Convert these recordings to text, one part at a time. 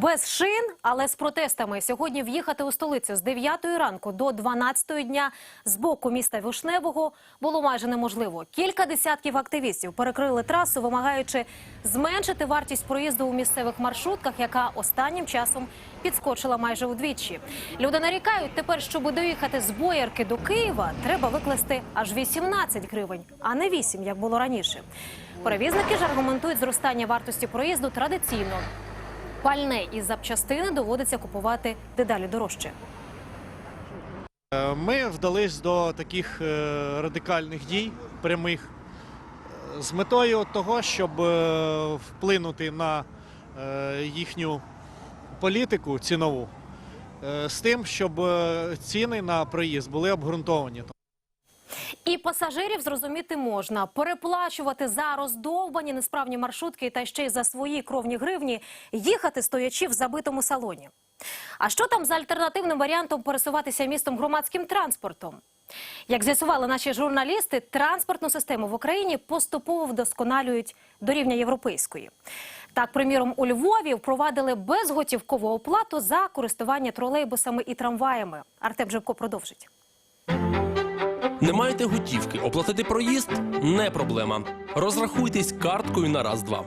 Без шин, але з протестами. Сьогодні в'їхати у столицю з 9 ранку до 12 дня з боку міста Вишневого було майже неможливо. Кілька десятків активістів перекрили трасу, вимагаючи зменшити вартість проїзду у місцевих маршрутках, яка останнім часом підскочила майже удвічі. Люди нарікають тепер, щоб доїхати з Боярки до Києва, треба викласти аж 18 гривень, а не 8, як було раніше. Перевізники ж аргументують зростання вартості проїзду традиційно. Пальне і запчастини доводиться купувати дедалі дорожче. Е, Ми вдались до таких е, радикальних дій прямих е, з метою того, щоб вплинути на їхню політику цінову, з тим, щоб ціни на проїзд були обґрунтовані. І пасажирів зрозуміти можна переплачувати за роздовбані несправні маршрутки та ще й за свої кровні гривні їхати стоячи в забитому салоні. А що там за альтернативним варіантом пересуватися містом громадським транспортом? Як з'ясували наші журналісти, транспортну систему в Україні поступово вдосконалюють до рівня європейської. Так, приміром, у Львові впровадили безготівкову оплату за користування тролейбусами і трамваями. Артем Живко продовжить. Не маєте готівки, оплатити проїзд не проблема. Розрахуйтесь карткою на раз-два.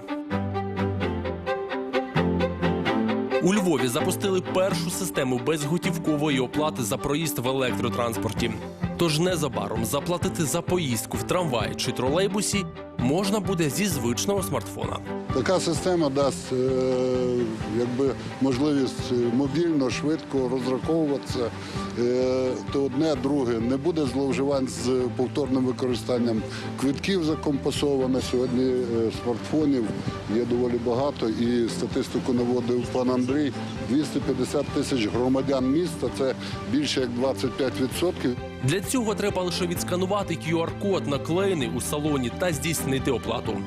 У Львові запустили першу систему безготівкової оплати за проїзд в електротранспорті. Тож незабаром заплатити за поїздку в трамваї чи тролейбусі можна буде зі звичного смартфона. Така система дасть е, якби, можливість е, мобільно, швидко розраховуватися. Е, то одне, друге, не буде зловживань з повторним використанням квитків закомпасовано. Сьогодні смартфонів є доволі багато. І статистику наводив пан Андрій. 250 тисяч громадян міста це більше як 25%. Для цього треба лише відсканувати QR-код, наклеєний у салоні, та здійснити оплату.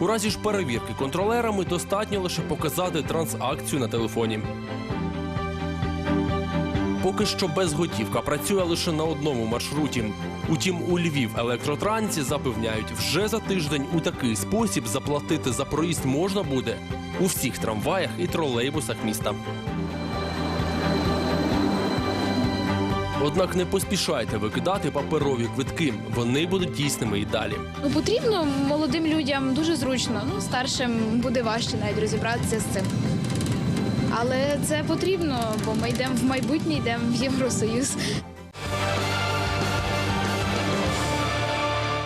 У разі ж перевірки контролерами достатньо лише показати трансакцію на телефоні. Поки що безготівка працює лише на одному маршруті. Утім, у Львів електротрансі запевняють, вже за тиждень у такий спосіб заплатити за проїзд можна буде у всіх трамваях і тролейбусах міста. Однак не поспішайте викидати паперові квитки. Вони будуть дійсними і далі. Ну, потрібно молодим людям дуже зручно. Ну, старшим буде важче навіть розібратися з цим. Але це потрібно, бо ми йдемо в майбутнє, йдемо в Євросоюз.